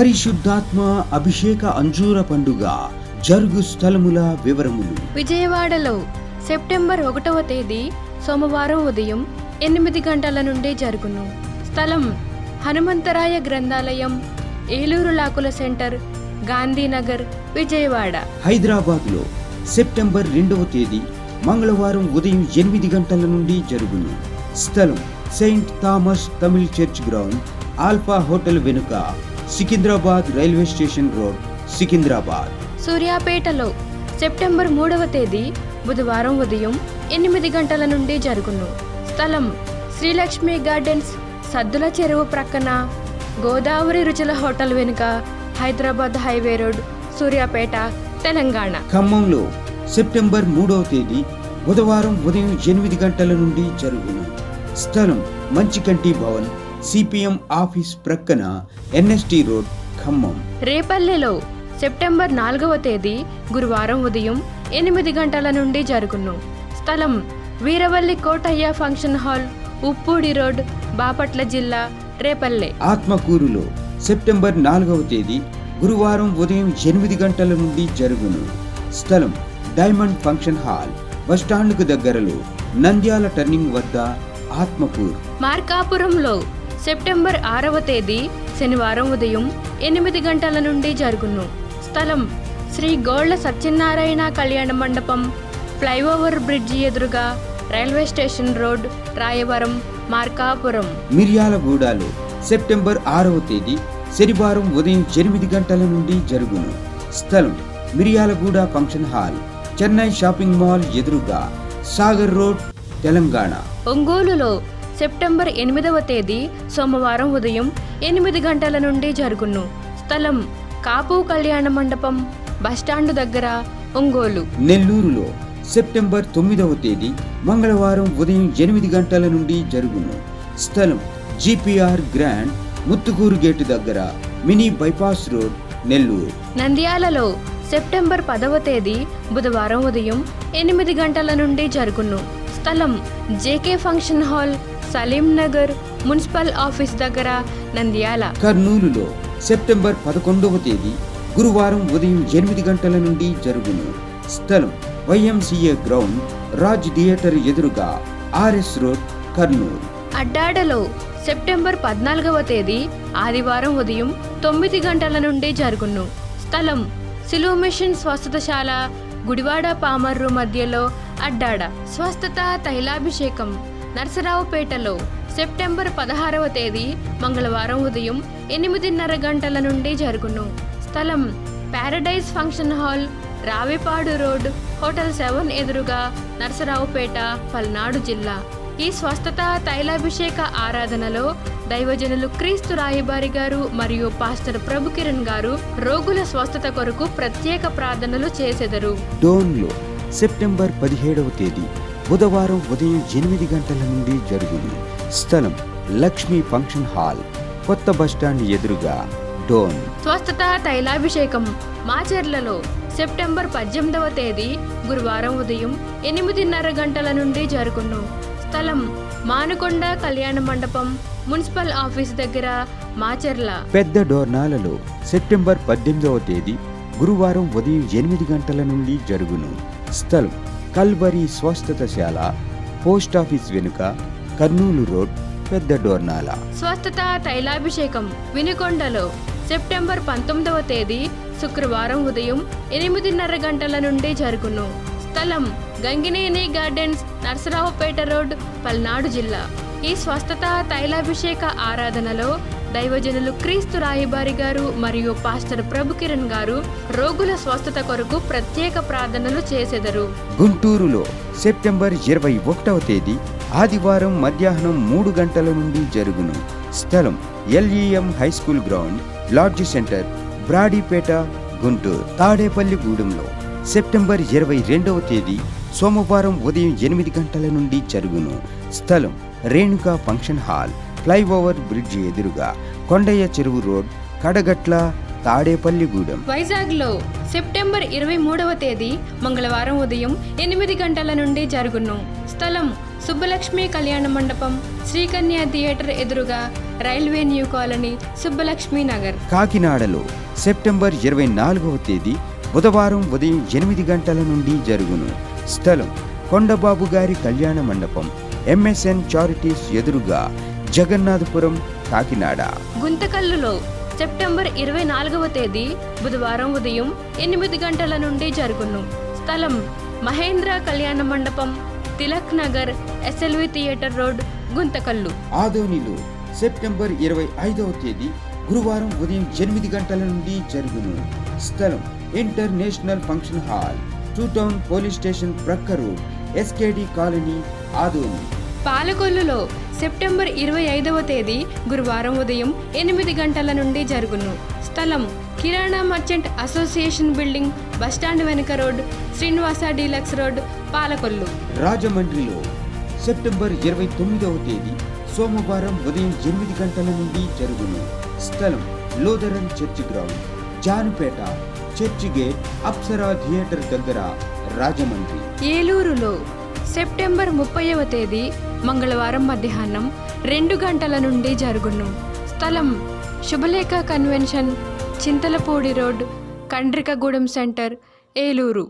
పరిశుద్ధాత్మ అభిషేక అంజూర పండుగ జరుగు స్థలముల వివరములు. విజయవాడలో సెప్టెంబర్ ఒకటవ తేదీ సోమవారం ఉదయం ఎనిమిది గంటల నుండి జరుగును. స్థలం హనుమంతరాయ గ్రంథాలయం ఏలూరు లాకుల సెంటర్ గాంధీనగర్ విజయవాడ. హైదరాబాద్లో సెప్టెంబర్ రెండవ తేదీ మంగళవారం ఉదయం ఎనిమిది గంటల నుండి జరుగును. స్థలం saint Thomas Tamil church ground Alpha hotel వెనుక Secunderabad railway station road Secunderabad. సూర్యాపేటలో సెప్టెంబర్ మూడవ తేదీ బుధవారం ఉదయం ఎనిమిది గంటల నుండి జరుగును. స్థలం శ్రీలక్ష్మి గార్డెన్స్ సద్దుల చెరువు ప్రక్కన గోదావరి రుచుల హోటల్ వెనుక హైదరాబాద్ హైవే రోడ్ సూర్యాపేట తెలంగాణ. ఖమ్మంలో సెప్టెంబర్ మూడవ తేదీ బుధవారం ఉదయం ఎనిమిది గంటల నుండి జరుగును. స్థలం మంచికంటి భవన్ సిపిఎం ఆఫీస్ ప్రక్కన ఎన్ఎస్టి రోడ్ ఖమ్మం. రేపల్లెలో సెప్టెంబర్ నాలుగవ తేదీ గురువారం ఉదయం ఎనిమిది గంటల నుండి జరుగును. స్థలం Veeravalli Kotaiah function hall Uppudi road Bapatla జిల్లా రేపల్లె. ఆత్మకూరులో సెప్టెంబర్ నాలుగవ తేదీ గురువారం ఉదయం ఎనిమిది గంటల నుండి జరుగును. స్థలం డైమండ్ ఫంక్షన్ హాల్ బస్టాండ్కు దగ్గరలో నంద్యాల టర్నింగ్ వద్ద ఆత్మకూర్. మార్కాపురంలో సెప్టెంబర్ ఆరవ తేదీ శనివారం ఉదయం ఎనిమిది గంటల నుండి జరుగును. స్థలం శ్రీ గోళ్ళ సత్యనారాయణ కళ్యాణ మండపం ఫ్లైఓవర్ బ్రిడ్జి ఎదురుగా railway station road Rayavaram Markapuram. మిర్యాలగూడలో సెప్టెంబర్ ఆరవ తేదీ శనివారం ఉదయం ఎనిమిది గంటల నుండి జరుగును. స్థలం Miryalaguda function hall Chennai shopping mall ఎదురుగా సాగర్ రోడ్ తెలంగాణ. ఒంగోలులో సెప్టెంబర్ ఎనిమిదవ తేదీ సోమవారం ఉదయం ఎనిమిది గంటల నుండి జరుగును. స్థలం కాపు కళ్యాణ మండపం బస్టాండు దగ్గర ఒంగోలు. నెల్లూరులో సెప్టెంబర్ తొమ్మిదవ తేదీ మంగళవారం ఉదయం ఎనిమిది గంటల నుండి జరుగును. స్థలం జిపిఆర్ గ్రాండ్ ముత్తుకూరు గేటు దగ్గర మినీ బైపాస్ రోడ్ నెల్లూరు. నంద్యాలలో సెప్టెంబర్ పదవ తేదీ బుధవారం ఉదయం ఎనిమిది గంటల నుండి జరుగును. స్థలం JK function hall Salim Nagar municipal office దగ్గర నంద్యాల. కర్నూలులో సెప్టెంబర్ పదకొండవ తేదీ గురువారం ఉదయం ఎనిమిది గంటల నుండి జరుగును. స్థలం వైఎంసీఏ గ్రౌండ్ రాజ్ థియేటర్ ఎదురుగా ఆర్ఎస్ రోడ్ కర్నూలు. అడ్డాడలో సెప్టెంబర్ పద్నాలుగవ తేదీ ఆదివారం ఉదయం తొమ్మిది గంటల నుండి జరుగును. స్థలం సిలువ మిషన్ స్వస్థతశాల గుడివాడ పామర్రు మధ్యలో అడ్డాడ. స్వస్థత తైలాభిషేకం. నరసరావుపేటలో సెప్టెంబర్ పదహారవ తేదీ మంగళవారం ఉదయం ఎనిమిదిన్నర గంటల నుండి జరుగును. స్థలం paradise function hall Ravipadu road hotel seven ఎదురుగా నరసరావుపేట పల్నాడు జిల్లా. ఈ స్వస్థత తైలాభిషేక ఆరాధనలో దైవజనులు క్రీస్తు రాయబారి గారు మరియు పాస్టర్ ప్రభు కిరణ్ గారు రోగుల స్వస్థత కొరకు ప్రత్యేక ప్రార్థనలు చేసెదరు. డోన్లో సెప్టెంబర్ పదిహేడవ తేదీ బుధవారం ఉదయం ఎనిమిది గంటల నుండి జరుగును స్థలం లక్ష్మీ ఫంక్షన్ హాల్ కొత్త బస్టాండ్ ఎదురుగా డోన్. స్వస్థత తైలాభిషేకం మాచర్లలో సెప్టెంబర్ పద్దెనిమిదవ తేదీ గురువారం ఉదయం ఎనిమిదిన్నర గంటల నుండి జరుగును. స్థలం మానుకొండ కళ్యాణ మండపం మున్సిపల్ ఆఫీస్ దగ్గర మాచర్ల. పెద్ద డోర్నాలలో సెప్టెంబర్ పద్దెనిమిదవ తేదీ గురువారం ఉదయం ఎనిమిది గంటల నుండి జరుగును. స్థలం కల్వరి స్వస్థతశాల పోస్ట్ ఆఫీస్ వెనుక కర్నూలు రోడ్ పెద్ద డోర్నాల. స్వస్థత తైలాభిషేకం వినుకొండలో సెప్టెంబర్ పంతొమ్మిదవ తేదీ శుక్రవారం ఉదయం ఎనిమిదిన్నర గంటల నుండి జరుగును. స్థలం గంగినేని గార్డెన్స్ నరసరావుపేట రోడ్ పల్నాడు జిల్లా. ఈ స్వస్థత తైలాభిషేక ఆరాధనలో దైవజనులు క్రీస్తు రాయబారి గారు మరియు పాస్టర్ ప్రభు కిరణ్ గారు రోగుల స్వస్థత కొరకు ప్రత్యేక ప్రార్థనలు చేసెదరు. గుంటూరులో సెప్టెంబర్ ఇరవై ఒకటవ తేదీ ఆదివారం మధ్యాహ్నం మూడు గంటల నుండి జరుగును. స్థలం LEM high school ground lodge centre Brodipet Guntur. తాడేపల్లిగూడెంలో September ఇరవై రెండవ తేదీ సోమవారం ఉదయం ఎనిమిది గంటల నుండి జరుగును. స్థలం Renuka function hall flyover bridge ఎదురుగా కొండయ్య చెరువు రోడ్ కడగట్ల తాడేపల్లిగూడెం వైజాగ్లో సెప్టెంబర్ ఇరవై మూడవ తేదీ మంగళవారం ఉదయం ఎనిమిది గంటల నుండి జరుగును. స్థలం సుబ్బలక్ష్మి కళ్యాణ మండపం శ్రీకన్య థియేటర్ ఎదురుగా railway new colony Subbalakshmi Nagar. కాకినాడలో సెప్టెంబర్ ఇరవై నాలుగవ తేదీ బుధవారం ఉదయం ఎనిమిది గంటల నుండి జరుగును. స్థలం కొండబాబు గారి కళ్యాణ మండపం ఎంఎస్ఎన్ చారిటీస్ ఎదురుగా జగన్నాథపురం కాకినాడ. గుంతకల్లులో సెప్టెంబర్ ఇరవై నాలుగవ తేదీ బుధవారం ఉదయం ఎనిమిది గంటల నుండి జరుగును. స్థలం మహేంద్ర కళ్యాణ మండపం Tilak Nagar SLV theatre road Guntakal. ఆదోనిలో సెప్టెంబర్ ఇరవై ఐదవ తేదీ గురువారం ఉదయం ఎనిమిది గంటల నుండి జరుగును. స్థలం international function hall two town police station ప్రక్క రోడ్ ఎస్కేడి కాలనీ ఆదోని. పాలకొల్లులో సెప్టెంబర్ ఇరవై ఐదవ తేదీ గురువారం ఉదయం ఎనిమిది గంటల నుండి జరుగును. స్థలం కిరాణా merchant association building bus stand వెనుక road Srinivasa deluxe road Palakollu. రాజమండ్రిలో సెప్టెంబర్ ఇరవై తొమ్మిదవ తేదీ సోమవారం ఉదయం ఎనిమిది గంటల నుండి జరుగును. స్థలం Lutheran church ground Janupeta church gate Apsara theatre దగ్గర రాజమండ్రి. ఏలూరులో సెప్టెంబర్ ముప్పైవ తేదీ మంగళవారం మధ్యాహ్నం రెండు గంటల నుండి జరుగును. స్థలం శుభలేఖ convention Chintalapudi road Kandrikagudem centre Eluru.